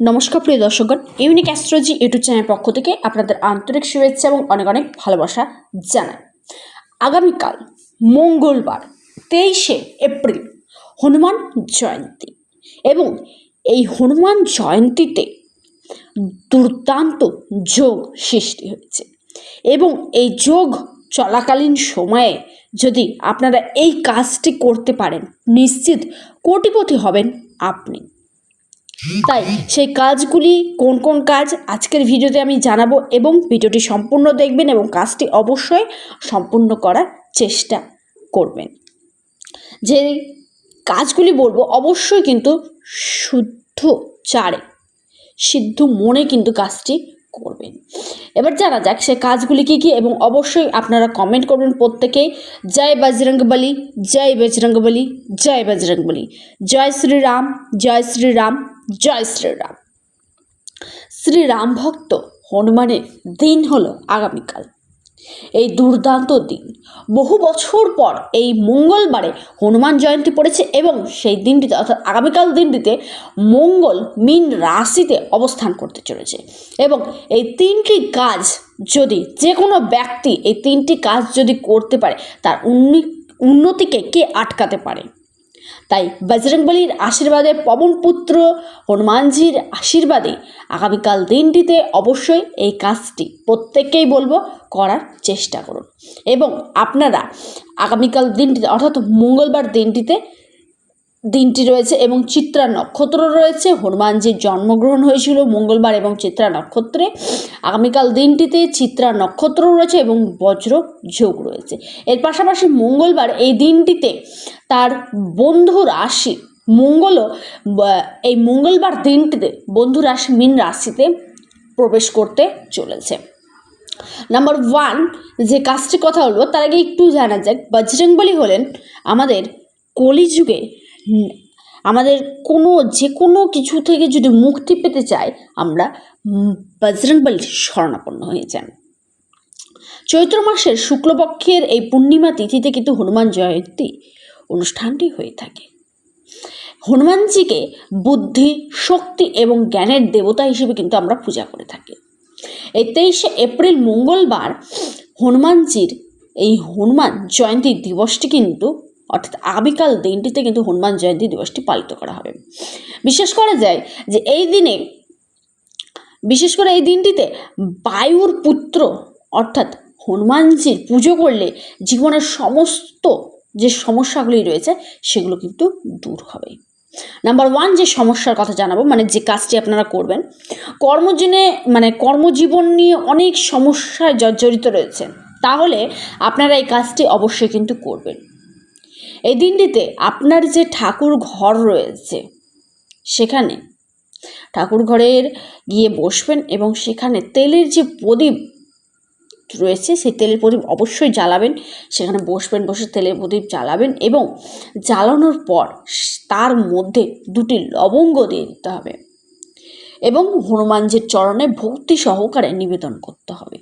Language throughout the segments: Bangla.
নমস্কার প্রিয় দর্শকগণ ইউনিক অ্যাস্ট্রোলজি ইউটিউব চ্যানেলের পক্ষ থেকে আপনাদের আন্তরিক শুভেচ্ছা এবং অনেক অনেক ভালোবাসা জানাই। আগামীকাল, মঙ্গলবার, তেইশে এপ্রিল, হনুমান জয়ন্তী এবং এই হনুমান জয়ন্তীতে দুর্দান্ত যোগ সৃষ্টি হয়েছে এবং এই যোগ চলাকালীন সময়ে যদি আপনারা এই কাজটি করতে পারেন, নিশ্চিত কোটিপতি হবেন আপনি। তাই সেই কাজগুলি কোন কোন কাজ আজকের ভিডিওতে আমি জানাব এবং ভিডিওটি সম্পূর্ণ দেখবেন এবং কাজটি অবশ্যই সম্পূর্ণ করার চেষ্টা করবেন। যে কাজগুলি বলব অবশ্যই কিন্তু শুদ্ধ চারে, সিদ্ধ মনে কিন্তু কাজটি করবেন। এবার জানা যাক সে কাজগুলি কী কী এবং অবশ্যই আপনারা কমেন্ট করবেন প্রত্যেকেই জয় বজরঙ্গবলী জয় বজরঙ্গবলী জয় বজরঙ্গবলী জয় শ্রীরাম জয় শ্রীরাম। জয় শ্রীরাম। শ্রীরাম ভক্ত হনুমানের দিন হলো আগামীকাল। এই দুর্দান্ত দিন, বহু বছর পর এই মঙ্গলবারে হনুমান জয়ন্তী পড়েছে এবং সেই দিনটিতে অর্থাৎ আগামীকাল দিনটিতে মঙ্গল মিন রাশিতে অবস্থান করতে চলেছে এবং এই তিনটি কাজ যদি যে কোনো ব্যক্তি এই তিনটি কাজ যদি করতে পারে, তার উন্নি- উন্নতিকে কে আটকাতে পারে? তাই বজরংবলীর আশীর্বাদে পবনপুত্র হনুমানজির আশীর্বাদে আগামীকাল দিনটিতে অবশ্যই এই কাজটি প্রত্যেককেই বলব করার চেষ্টা করুন। এবং আপনারা আগামীকাল দিনটিতে, অর্থাৎ মঙ্গলবার দিনটিতে দিনটি রয়েছে এবং চিত্রা নক্ষত্র রয়েছে। হনুমানজির জন্মগ্রহণ হয়েছিল মঙ্গলবার এবং চিত্রা নক্ষত্রে। আগামীকাল দিনটিতে চিত্রা নক্ষত্র রয়েছে এবং বজ্র যোগ রয়েছে। এর পাশাপাশি মঙ্গলবার এই দিনটিতে তার বন্ধু রাশি মঙ্গলও এই মঙ্গলবার দিনটিতে বন্ধু রাশি মিন রাশিতে প্রবেশ করতে চলেছে। নাম্বার ওয়ান, যে কাজটির কথা বলব, তার আগে একটু জানা যাক। বজরংবলী হলেন আমাদের কলিযুগে আমাদের কোনো, যে কোনো কিছু থেকে যদি মুক্তি পেতে চাই, আমরা বজরংবলীর শরণাপন্ন হয়ে যান। চৈত্র মাসের শুক্লপক্ষের এই পূর্ণিমা তিথিতে কিন্তু হনুমান জয়ন্তী অনুষ্ঠানটি হয়ে থাকে। হনুমানজিকে বুদ্ধি, শক্তি এবং জ্ঞানের দেবতা হিসেবে কিন্তু আমরা পূজা করে থাকি। এই তেইশে এপ্রিল মঙ্গলবার হনুমানজির এই হনুমান জয়ন্তী দিবসটি কিন্তু অর্থাৎ আগামীকাল দিনটিতে কিন্তু হনুমান জয়ন্তী দিবসটি পালিত করা হবে। বিশেষ করা যায় যে এই দিনে, বিশেষ করে এই দিনটিতে বায়ুর পুত্র অর্থাৎ হনুমানজির পুজো করলে জীবনের সমস্ত যে সমস্যাগুলি রয়েছে সেগুলো কিন্তু দূর হবে। নাম্বার ওয়ান যে সমস্যার কথা জানাব মানে যে কাজটি আপনারা করবেন, কর্মজীবনে মানে কর্মজীবন নিয়ে অনেক সমস্যায় জর্জরিত রয়েছে, তাহলে আপনারা এই কাজটি অবশ্যই কিন্তু করবেন। এই দিনটিতে আপনার যে ঠাকুর ঘর রয়েছে, সেখানে ঠাকুর ঘরের গিয়ে বসবেন এবং সেখানে তেলের যে প্রদীপ রয়েছে, সেই তেলের প্রদীপ অবশ্যই জ্বালাবেন। সেখানে বসবেন, বসে তেলের প্রদীপ জ্বালাবেন এবং জ্বালানোর পর তার মধ্যে দুটি লবঙ্গ দিয়ে দিতে হবে এবং হনুমানজির চরণে ভক্তি সহকারে নিবেদন করতে হবে।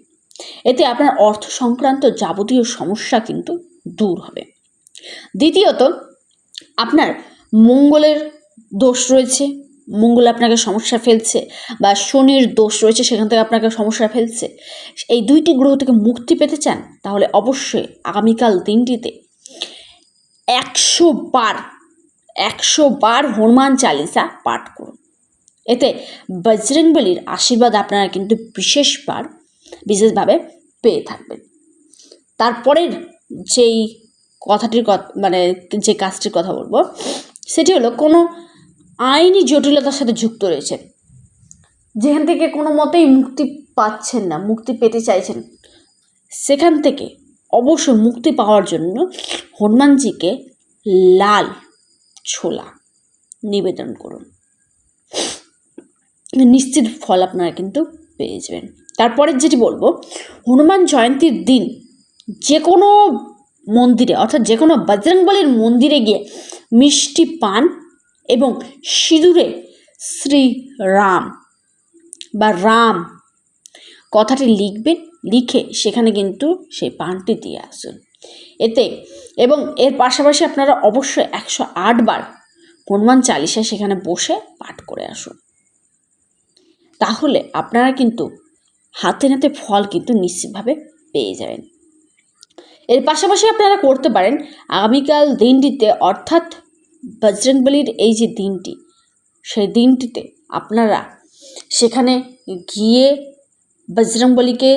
এতে আপনার অর্থ সংক্রান্ত যাবতীয় সমস্যা কিন্তু দূর হবে। দ্বিতীয়ত, আপনার মঙ্গলের দোষ রয়েছে, মঙ্গল আপনাকে সমস্যা ফেলছে বা শনির দোষ রয়েছে, সেখান থেকে আপনাকে সমস্যা ফেলছে, এই দুইটি গ্রহ থেকে মুক্তি পেতে চান, তাহলে অবশ্যই আগামীকাল দিনটিতে একশো বার একশো বার হনুমান চালিসা পাঠ করুন। এতে বজরংবলীর আশীর্বাদ আপনারা কিন্তু বিশেষবার, বিশেষভাবে পেয়ে থাকবেন। তারপরের যেই কথাটির কথা মানে যে কাজটির কথা বলব, সেটি হলো কোনো আইনি জটিলতার সাথে যুক্ত রয়েছে। যেখান থেকে কোনো মতেই মুক্তি পাচ্ছেন না, মুক্তি পেতে চাইছেন সেখান থেকে অবশ্যই মুক্তি পাওয়ার জন্য হনুমানজিকে লাল ছোলা নিবেদন করুন। নিশ্চিত ফল আপনারা কিন্তু পেয়ে যাবেন। তারপরে যেটি বলব, হনুমান জয়ন্তীর দিন যে কোনো মন্দিরে, অর্থাৎ যে কোনো বজরংবলীর মন্দিরে গিয়ে মিষ্টি পান এবং সিঁদুরে শ্রী রাম বা রাম কথাটি লিখবেন, লিখে সেখানে কিন্তু সেই পানটি দিয়ে আসুন। এতে এবং এর পাশাপাশি আপনারা অবশ্যই একশো আটবার হনুমান চালিশা সেখানে বসে পাঠ করে আসুন। তাহলে আপনারা কিন্তু হাতে নাতে ফল কিন্তু নিশ্চিতভাবে পেয়ে যাবেন। এর পাশাপাশি আপনারা করতে পারেন আগামীকাল দিনটিতে, অর্থাৎ বজরংবলির এই যে দিনটি, সেই দিনটিতে আপনারা সেখানে গিয়ে বজরংবলিকে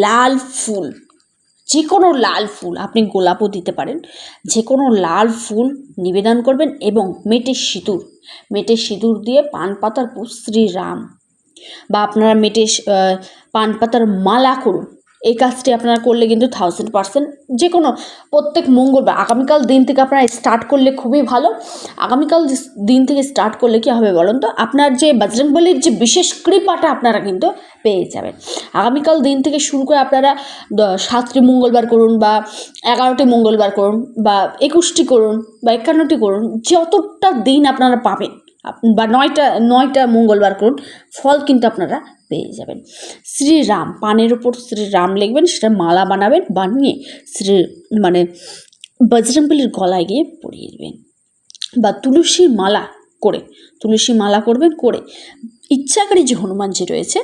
লাল ফুল যে কোনো লাল ফুল আপনি গোলাপও দিতে পারেন যে কোনো লাল ফুল নিবেদন করবেন এবং মেটের সিঁদুর মেটের সিঁদুর দিয়ে পান পাতার শ্রীরাম বা আপনারা মেটে পান পাতার মালা করুন। এই কাজটি আপনারা করলে কিন্তু থাউজেন্ড পার্সেন্ট যে কোনো প্রত্যেক মঙ্গলবার, আগামীকাল দিন থেকে আপনারা স্টার্ট করলে খুবই ভালো। আগামীকাল দিন থেকে স্টার্ট করলে কী হবে বলুন তো? আপনার যে বজরংবলির যে বিশেষ কৃপাটা আপনারা কিন্তু পেয়ে যাবেন। আগামীকাল দিন থেকে শুরু করে আপনারা সাতটি মঙ্গলবার করুন বা এগারোটি মঙ্গলবার করুন বা একুশটি করুন বা একান্নটি করুন, যতটা দিন আপনারা পাবেন বা নয়টা নয়টা মঙ্গলবার করুন, ফল কিন্তু আপনারা পেয়ে যাবেন। শ্রীরাম, পানের ওপর শ্রীরাম লিখবেন, সেটা মালা বানাবেন, বানিয়ে শ্রী মানে বজরংবলির গলায় গিয়ে পরিয়ে দেবেন। বা তুলসী মালা করে, তুলসী মালা করবেন, করে ইচ্ছাকারী যে হনুমান হনুমানজি রয়েছে,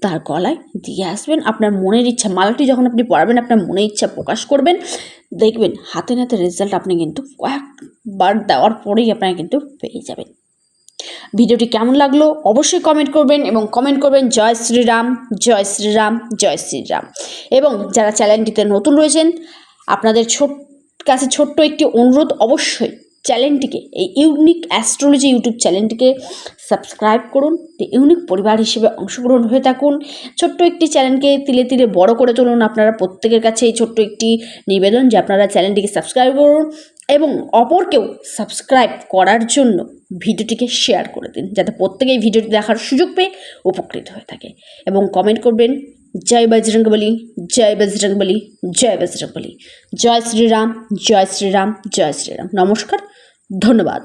তার গলায় দিয়ে আসবেন। আপনার মনের ইচ্ছা, মালাটি যখন আপনি পড়াবেন, আপনার মনের ইচ্ছা প্রকাশ করবেন, দেখবেন হাতে নাতে রেজাল্ট আপনি কিন্তু কয়েকবার দেওয়ার পরেই আপনারা কিন্তু পেয়ে যাবেন। ভিডিওটি কেমন লাগল অবশ্যই কমেন্ট করবেন এবং কমেন্ট করবেন জয় শ্রীরাম জয় শ্রীরাম জয় শ্রীরাম। এবং যারা চ্যানেলটিতে নতুন রয়েছেন, আপনাদের ছোট, কাছে ছোট্ট একটি অনুরোধ, অবশ্যই চ্যানেলটিকে এই ইউনিক অ্যাস্ট্রোলজি ইউটিউব চ্যানেলটিকে সাবস্ক্রাইব করুন ইউনিক পরিবার হিসেবে অংশগ্রহণ হয়ে থাকুন। ছোট্ট একটি চ্যানেলকে তিলে তিলে বড় করে তুলুন আপনারা প্রত্যেকের কাছে, এই ছোট্ট একটি নিবেদন যে আপনারা চ্যানেলটিকে সাবস্ক্রাইব করুন। এবং অপরকেও সাবস্ক্রাইব করার জন্য ভিডিওটিকে শেয়ার করে দিন, যাতে প্রত্যেকেই ভিডিওটি দেখার সুযোগ পেয়ে উপকৃত হয়ে থাকে। এবং কমেন্ট করবেন, জয় বজরঙ্গবলি জয় বজরঙ্গবলি জয় বজরঙ্গবলি জয় শ্রীরাম জয় শ্রীরাম জয় শ্রীরাম। নমস্কার, ধন্যবাদ।